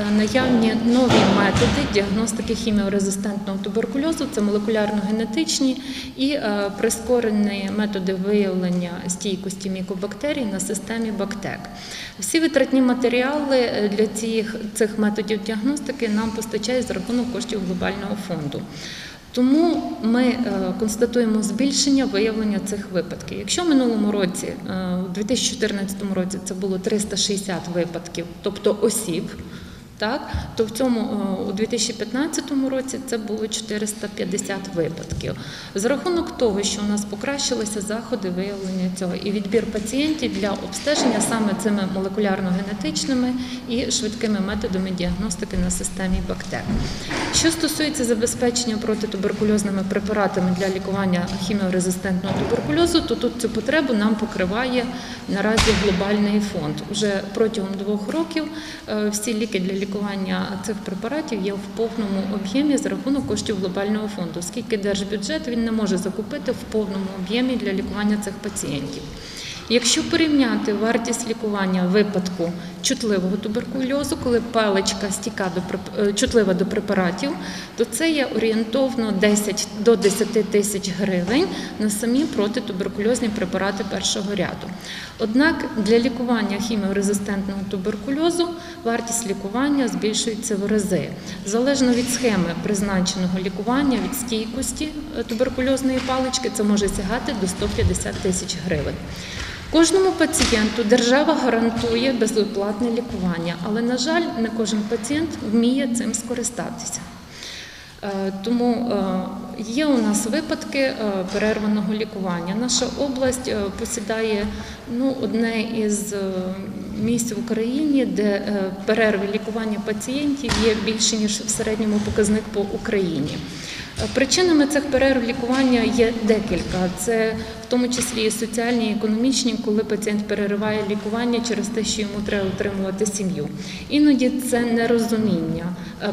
е, наявні нові методи діагностики хіміорезистентного туберкульозу, це молекулярно-генетичні і е, прискорені методи виявлення стійкості мікобактерій на системі Бактек. Всі витратні матеріали е, для цих, цих методів діагностики нам постачають за рахунок коштів глобального фонду. Тому ми констатуємо збільшення виявлення цих випадків. Якщо в минулому році, у 2014 році, це було 360 випадків, тобто осіб, так, то в цьому е, у 2015 році це було 450 випадків. За рахунок того, що у нас покращилися заходи виявлення цього і відбір пацієнтів для обстеження саме цими молекулярно-генетичними і швидкими методами діагностики на системі бактер. Що стосується забезпечення протитуберкульозними препаратами для лікування хіміорезистентного туберкульозу, то тут цю потребу нам покриває наразі глобальний фонд. Уже протягом двох років е, всі ліки для лікування цих препаратів є в повному об'ємі за рахунок коштів глобального фонду, оскільки держбюджет він не може закупити в повному об'ємі для лікування цих пацієнтів. Якщо порівняти вартість лікування випадку чутливого туберкульозу, коли паличка стіка до е, чутлива до препаратів, то це є орієнтовно 10 до 10 тисяч гривень на самі протитуберкульозні препарати першого ряду. Однак для лікування хіміорезистентного туберкульозу вартість лікування збільшується в рази. Залежно від схеми призначеного лікування, від стійкості е, туберкульозної палички, це може сягати до 150 тисяч гривень. Кожному пацієнту держава гарантує безоплатне лікування, але, на жаль, не кожен пацієнт вміє цим скористатися. Е, Тому е, є у нас випадки е, перерваного лікування. Наша область е, посідає ну, одне із е, місць в Україні, де перерви лікування пацієнтів є більше ніж в середньому показник по Україні. Причинами цих перерв лікування є декілька. Це в тому числі і соціальні, і економічні, коли пацієнт перериває лікування через те, що йому треба утримувати сім'ю. Іноді це нерозуміння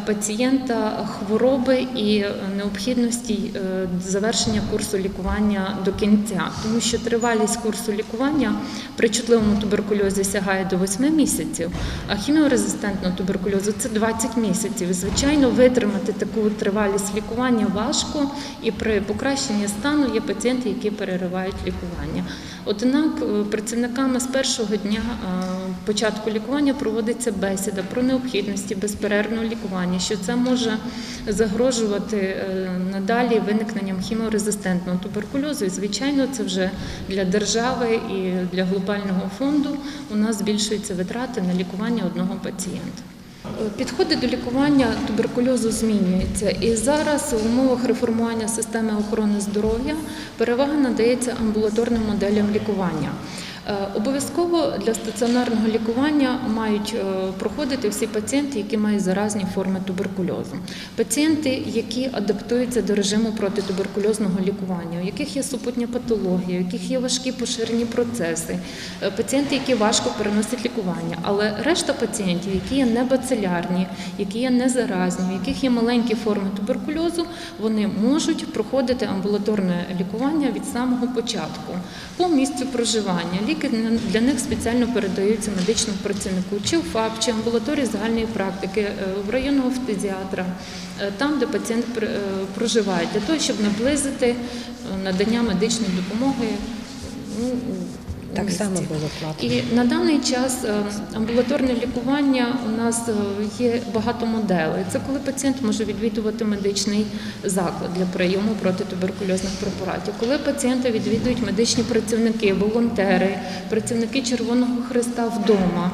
пацієнта хвороби і необхідності е, завершення курсу лікування до кінця, тому що тривалість курсу лікування при чутливому туберкульозі сягає до 8 місяців, а хіміорезистентного туберкульозу це 20 місяців. Звичайно, витримати таку тривалість лікування важко, і при покращенні стану є пацієнти, які переривають лікування. Однак е, працівниками з першого дня е, початку лікування проводиться бесіда про необхідності безперервного лікування, що це може загрожувати е, надалі виникненням хіміорезистентного туберкульозу. І, звичайно, це вже для держави і для глобального фонду у нас збільшуються витрати на лікування одного пацієнта. Підходи до лікування туберкульозу змінюються, і зараз в умовах реформування системи охорони здоров'я перевага надається амбулаторним моделям лікування. Е, Обов'язково для стаціонарного лікування мають е, проходити всі пацієнти, які мають заразні форми туберкульозу. Пацієнти, які адаптуються до режиму протитуберкульозного лікування, у яких є супутня патологія, у яких є важкі поширені процеси, е, пацієнти, які важко переносять лікування, але решта пацієнтів, які є небацилярні, які є незаразні, у яких є маленькі форми туберкульозу, вони можуть проходити амбулаторне лікування від самого початку по місцю проживання. Ліки для них спеціально передаються медичному працівнику чи в ФАП, чи амбулаторії загальної практики, е, в районного фтизіатра, е, там, де пацієнт е, проживає, для того, щоб наблизити надання медичної допомоги. Так місті. само було платно. І на даний час е, амбулаторне лікування у нас е, є багато моделей. Це коли пацієнт може відвідувати медичний заклад для прийому протитуберкульозних препаратів, коли пацієнта відвідують медичні працівники, волонтери, працівники Червоного Христа вдома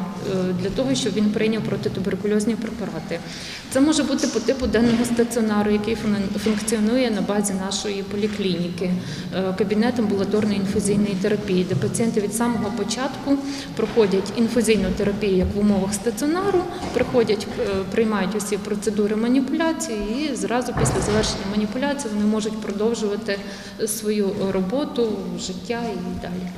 для того, щоб він прийняв протитуберкульозні препарати. Це може бути по типу денного стаціонару, який функціонує на базі нашої поліклініки, е, кабінет амбулаторної інфузійної терапії, де пацієнти від самого початку проходять інфузійну терапію як в умовах стаціонару, приходять, е, приймають усі процедури маніпуляції і зразу після завершення маніпуляції вони можуть продовжувати свою роботу, життя і далі.